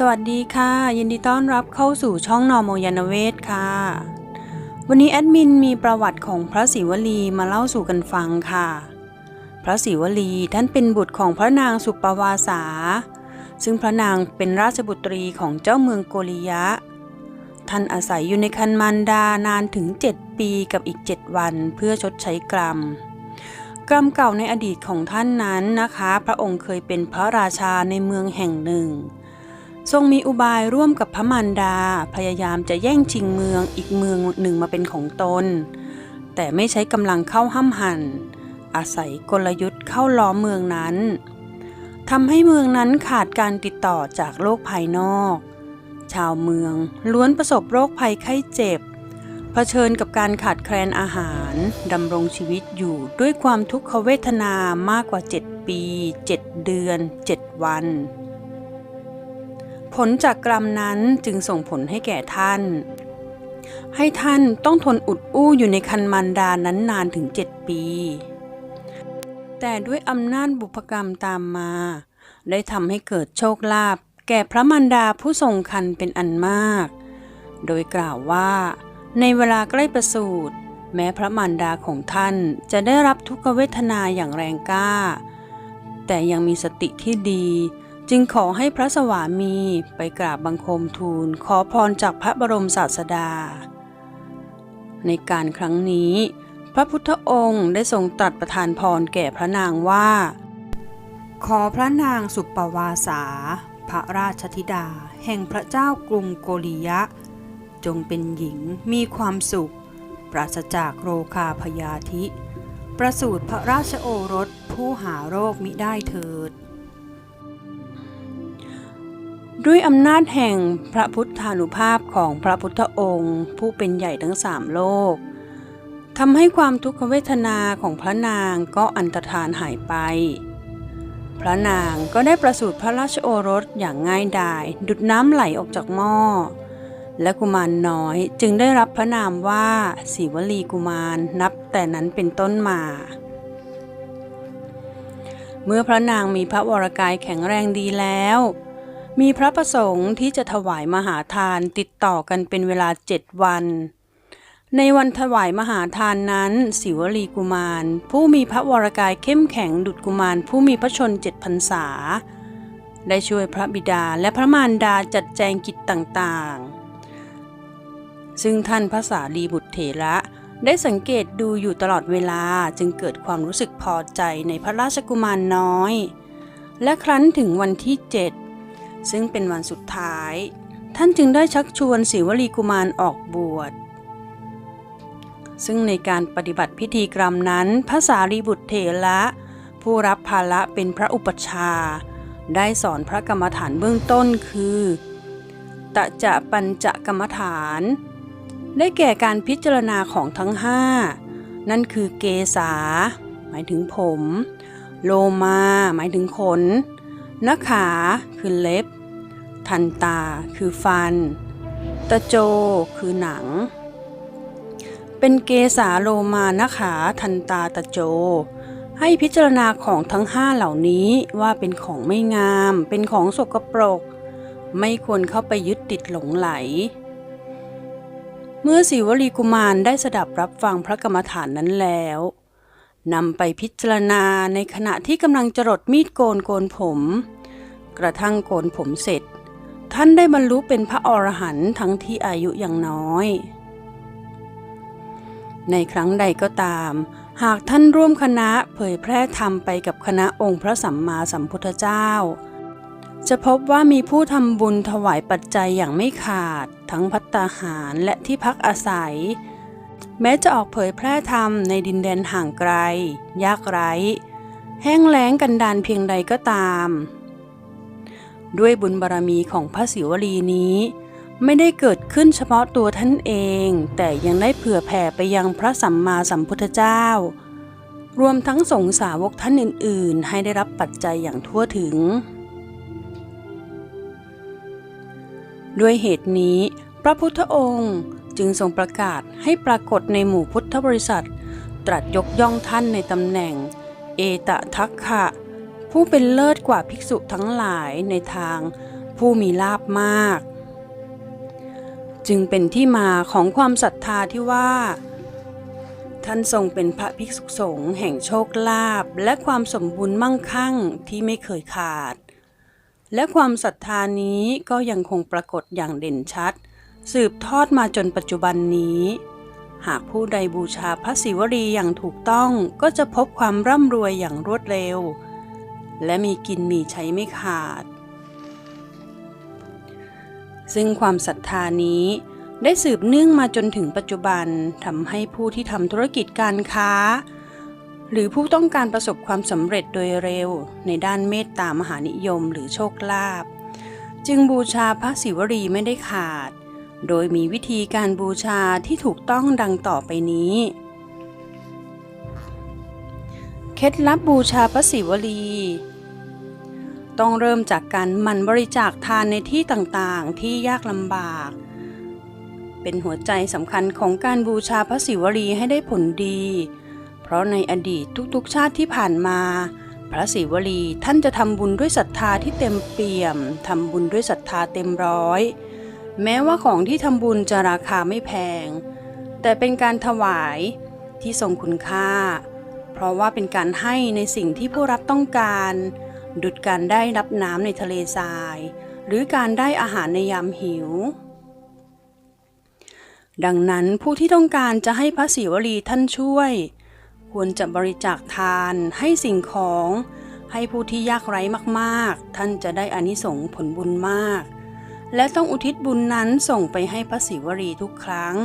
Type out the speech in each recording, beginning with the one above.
สวัสดีค่ะ ยินดีต้อนรับเข้าสู่ช่องนอโมยานเวศค่ะ วันนี้แอดมินมีประวัติของพระศิวลีมาเล่าสู่กันฟังค่ะ พระศิวลีท่านเป็นบุตรของพระนางสุปวาสา ซึ่งพระนางเป็นราชบุตรีของเจ้าเมืองโกริยะ ท่านอาศัยอยู่ในคันมารดานานถึง 7 ปีกับอีก 7 วันเพื่อชดใช้กรรมกรรมเก่าในอดีตของท่านนั้นนะคะ พระองค์เคยเป็นพระราชาในเมืองแห่งหนึ่ง ทรงมีอุบายร่วมกับพระมารดา พยายามจะแย่งชิงเมืองอีกเมืองหนึ่งมาเป็นของตน แต่ไม่ใช้กำลังเข้าห้ำหัน อาศัยกลยุทธ์เข้าล้อมเมืองนั้นทำให้เมืองนั้นขาดการติดต่อจากโลกภายนอก ชาวเมืองล้วนประสบโรคภัยไข้เจ็บเผชิญกับการขาดแคลนอาหารดำรงชีวิตอยู่ด้วยความทุกขเวทนามากกว่า 7 ปี 7 เดือน 7 วัน ผลจากกรรมนั้นจึงส่งผลให้แก่ท่าน ให้ท่านต้องทนอุดอู้อยู่ในคันมันดานั้นนานถึง7ปี แต่ด้วยอำนาจบุพกรรมตามมา ได้ทำให้เกิดโชคลาภแก่พระมันดาผู้ทรงคันเป็นอันมาก โดยกล่าวว่า ในเวลาใกล้ประสูติแม้พระมารดาของท่านจะได้รับทุกขเวทนาอย่างแรงกล้า แต่ยังมีสติที่ดี จึงขอให้พระสวามีไปกราบบังคมทูลขอพรจากพระบรมศาสดา ในการครั้งนี้ พระพุทธองค์ได้ทรงตรัสประทานพรแก่พระนางว่า ขอพระนางสุปวาสา พระราชธิดา แห่งพระเจ้ากรุงโกริยะ จงเป็นหญิงมีความสุข ปราศจากโรคาพยาธิ ประสูติพระราชโอรสผู้หาโรคมิได้เถิด ด้วยอำนาจแห่งพระพุทธานุภาพของพระพุทธองค์ ผู้เป็นใหญ่ทั้งสามโลกทำให้ความทุกขเวทนาของพระนางก็อันตรธานหายไป พระนางก็ได้ประสูติพระราชโอรสอย่างง่ายดาย ดุดน้ำไหลออกจากหม้อ และกุมารน้อยจึงได้รับพระนามว่าศิวลีกุมารนับแต่นั้นเป็นต้นมา เมื่อพระนางมีพระวรกายแข็งแรงดีแล้ว มีพระประสงค์ที่จะถวายมหาทานติดต่อกันเป็นเวลาเจ็ดวัน ในวันถวายมหาทานนั้นศิวลีกุมาร ผู้มีพระวรกายเข้มแข็งดุจกุมารผู้มีพระชนเจ็ดพรรษา ได้ช่วยพระบิดาและพระมารดาจัดแจงกิจต่างๆ ซึ่งท่านพระสารีบุตรเถระได้สังเกตดูอยู่ตลอดเวลาจึงเกิดความรู้สึกพอใจในพระราชกุมารน้อย และครั้นถึงวันที่เจ็ด ซึ่งเป็นวันสุดท้าย ท่านจึงได้ชักชวนศิวลีกุมารออกบวช ซึ่งในการปฏิบัติพิธีกรรมนั้น พระสารีบุตรเถระ ผู้รับภาระเป็นพระอุปชา ได้สอนพระกรรมฐานเบื้องต้นคือตะจะปัญจะกรรมฐาน ได้แก่การพิจารณาของทั้งห้านั่นคือเกษา หมายถึงผม โลมา หมายถึงขนนขาคือเล็บ ทันตาคือฟัน ตะโจคือหนัง เป็นเกษาโลมานะขาทันตาตะโจ ให้พิจารณาของทั้งห้าเหล่านี้ว่าเป็นของไม่งาม เป็นของสกปรก ไม่ควรเข้าไปยึดติดหลงไหล เมื่อศิวลีกุมารได้สดับรับฟังพระกรรมฐานนั้นแล้วนำไปพิจารณาในขณะที่กำลังจรดมีดโกนโกนผม กระทั่งโกนผมเสร็จ ท่านได้บรรลุเป็นพระอรหันต์ทั้งที่อายุยังน้อย ในครั้งใดก็ตาม หากท่านร่วมคณะเผยแพร่ธรรมไปกับคณะองค์พระสัมมาสัมพุทธเจ้า จะพบว่ามีผู้ทำบุญถวายปัจจัยอย่างไม่ขาด ทั้งพัตตาหารและที่พักอาศัย แม้จะออกเผยแพร่ธรรมในดินแดนห่างไกล ยากไร้ แห้งแล้งกันดานเพียงใดก็ตาม ด้วยบุญบารรมีของพระศิวลีนี้ ไม่ได้เกิดขึ้นเฉพาะตัวท่านเอง แต่ยังได้เผื่อแผ่ไปยังพระสัมมาสัมพุทธเจ้า รวมทั้งสงสาวกท่านอื่น ๆ ให้ได้รับปัจจัยอย่างทั่วถึง ด้วยเหตุนี้พระพุทธองค์จึงทรงประกาศให้ปรากฏในหมู่พุทธบริษัท ตรัสยกย่องท่านในตำแหน่ง เอตทัคคะ ผู้เป็นเลิศกว่าภิกษุทั้งหลายในทางผู้มีลาบมาก จึงเป็นที่มาของความศรัทธาที่ว่า ท่านทรงเป็นพระภิกษุสงฆ์แห่งโชคลาภและความสมบูรณ์มั่งคั่งที่ไม่เคยขาด และความศรัทธานี้ก็ยังคงปรากฏอย่างเด่นชัด สืบทอดมาจนปัจจุบันนี้หากผู้ใดบูชาพระศิวลีอย่างถูกต้องก็จะพบความร่ำรวยอย่างรวดเร็ว และมีกินมีใช้ไม่ขาด ซึ่งความศรัทธานี้ได้สืบเนื่องมาจนถึงปัจจุบันทำให้ผู้ที่ทำธุรกิจการค้า หรือผู้ต้องการประสบความสำเร็จโดยเร็ว ในด้านเมตตามหานิยมหรือโชคลาภจึงบูชาพระศิวลีไม่ได้ขาด โดยมีวิธีการบูชาที่ถูกต้องดังต่อไปนี้ เคล็ดลับบูชาพระศิวลี ต้องเริ่มจากการหมั่นบริจาคทานในที่ต่างๆ ที่ยากลำบาก เป็นหัวใจสำคัญของการบูชาพระศิวลีให้ได้ผลดี เพราะในอดีตทุกๆชาติที่ผ่านมา พระศิวลีท่านจะทำบุญด้วยศรัทธาที่เต็มเปี่ยมทำบุญด้วยศรัทธาเต็มร้อย แม้ว่าของที่ทำบุญจะราคาไม่แพง แต่เป็นการถวายที่ทรงคุณค่า เพราะว่าเป็นการให้ในสิ่งที่ผู้รับต้องการ ดุดการได้รับน้ำในทะเลทราย หรือการได้อาหารในยามหิว ดังนั้นผู้ที่ต้องการจะให้พระศิวลีท่านช่วย ควรจะบริจาคทานให้สิ่งของ ให้ผู้ที่ยากไร้มากๆ ท่านจะได้อานิสงส์ผลบุญมาก และต้องอุทิศบุญนั้นส่งไปให้พระศิวลีทุกครั้ง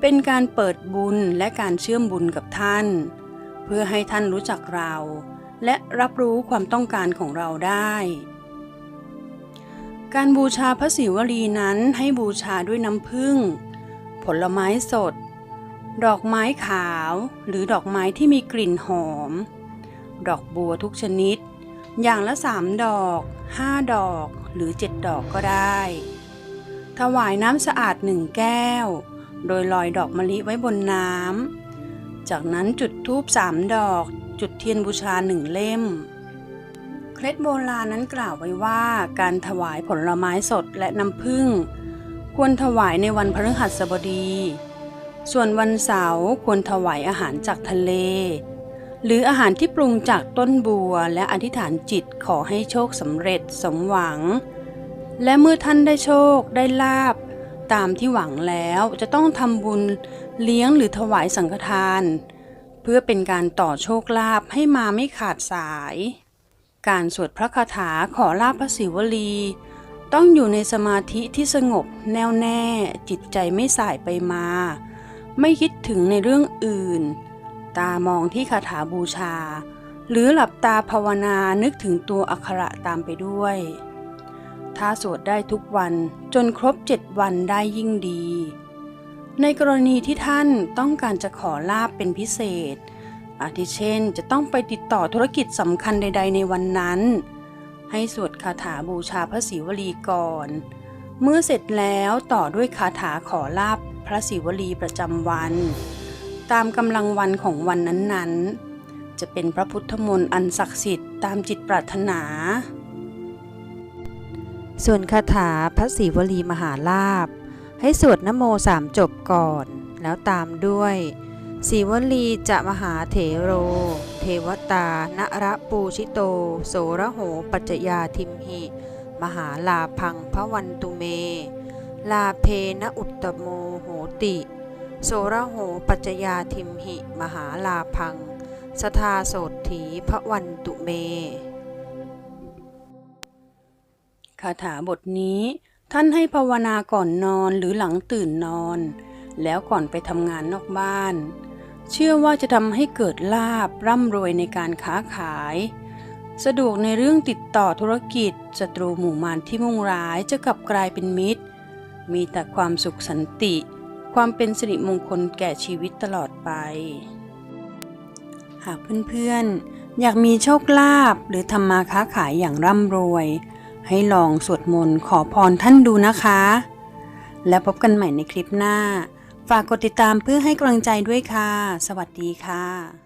เป็นการเปิดบุญและการเชื่อมบุญกับท่าน เพื่อให้ท่านรู้จักเรา และรับรู้ความต้องการของเราได้ การบูชาพระศิวลีนั้นให้บูชาด้วยน้ำผึ้ง ผลไม้สด ดอกไม้ขาว หรือดอกไม้ที่มีกลิ่นหอม ดอกบัวทุกชนิด อย่างละสามดอกห้าดอกหรือเจ็ดดอกก็ได้ ถวายน้ำสะอาดหนึ่งแก้ว โดยลอยดอกมะลิไว้บนน้ำจากนั้นจุดธูปสามดอก จุดเทียนบูชาหนึ่งเล่ม เคล็ดโบราณนั้นกล่าวไว้ว่า การถวายผลไม้สดและน้ำผึ้งควรถวายในวันพฤหัสบดี ส่วนวันเสาร์ควรถวายอาหารจากทะเล หรืออาหารที่ปรุงจากต้นบัวและอธิษฐานจิตขอให้โชคสำเร็จสมหวัง และเมื่อท่านได้โชคได้ลาบตามที่หวังแล้วจะต้องทำบุญเลี้ยงหรือถวายสังฆทาน เพื่อเป็นการต่อโชคลาภให้มาไม่ขาดสาย การสวดพระคาถาขอลาภพระศิวลี ต้องอยู่ในสมาธิที่สงบแน่วแน่ จิตใจไม่สายไปมา ไม่คิดถึงในเรื่องอื่น ตามองที่คาถาบูชา หรือหลับตาภาวนานึกถึงตัวอักขระตามไปด้วยถ้าสวดได้ทุกวันจนครบเจ็ดวันได้ยิ่งดี ในกรณีที่ท่านต้องการจะขอลาบเป็นพิเศษ อาทิเช่นจะต้องไปติดต่อธุรกิจสำคัญใด ๆ ในวันนั้น ให้สวดคาถาบูชาพระศิวลีก่อน เมื่อเสร็จแล้วต่อด้วยคาถาขอลาบพระศิวลีประจำวัน ตามกำลังวันของวันนั้นๆ จะเป็นพระพุทธมนต์อันศักดิ์สิทธิ์ตามจิตปรารถนา ส่วนคาถาพระศรีวลีมหาลาภ ให้สวดนโมสามจบก่อน แล้วตามด้วยศีวลีจะมหาเถโร เทวตา นระปูชิโต โสระโหปัจจยาทิมหิ มหาลาพังพระวันตุเม ลาเพนอุตตโมโหติ โสระโหปัจจยาทิมหิ มหาลาพัง สทาโสถีพระวันตุเม คาถาบทนี้ ท่านให้ภาวนาก่อนนอนหรือหลังตื่นนอน แล้วก่อนไปทำงานนอกบ้าน เชื่อว่าจะทำให้เกิดลาบร่ำรวยในการค้าขาย สะดวกในเรื่องติดต่อธุรกิจศัตรูหมู่มารที่มุ่งร้ายจะกลับกลายเป็นมิตร มีแต่ความสุขสันติ ความเป็นสิริมงคลแก่ชีวิตตลอดไป หากเพื่อนๆ อยากมีโชคลาภหรือทำมาค้าขายอย่างร่ำรวย ให้ลองสวดมนต์ขอพรท่านดูนะคะ แล้วพบกันใหม่ในคลิปหน้า ฝากกดติดตามเพื่อให้กำลังใจด้วยค่ะ สวัสดีค่ะ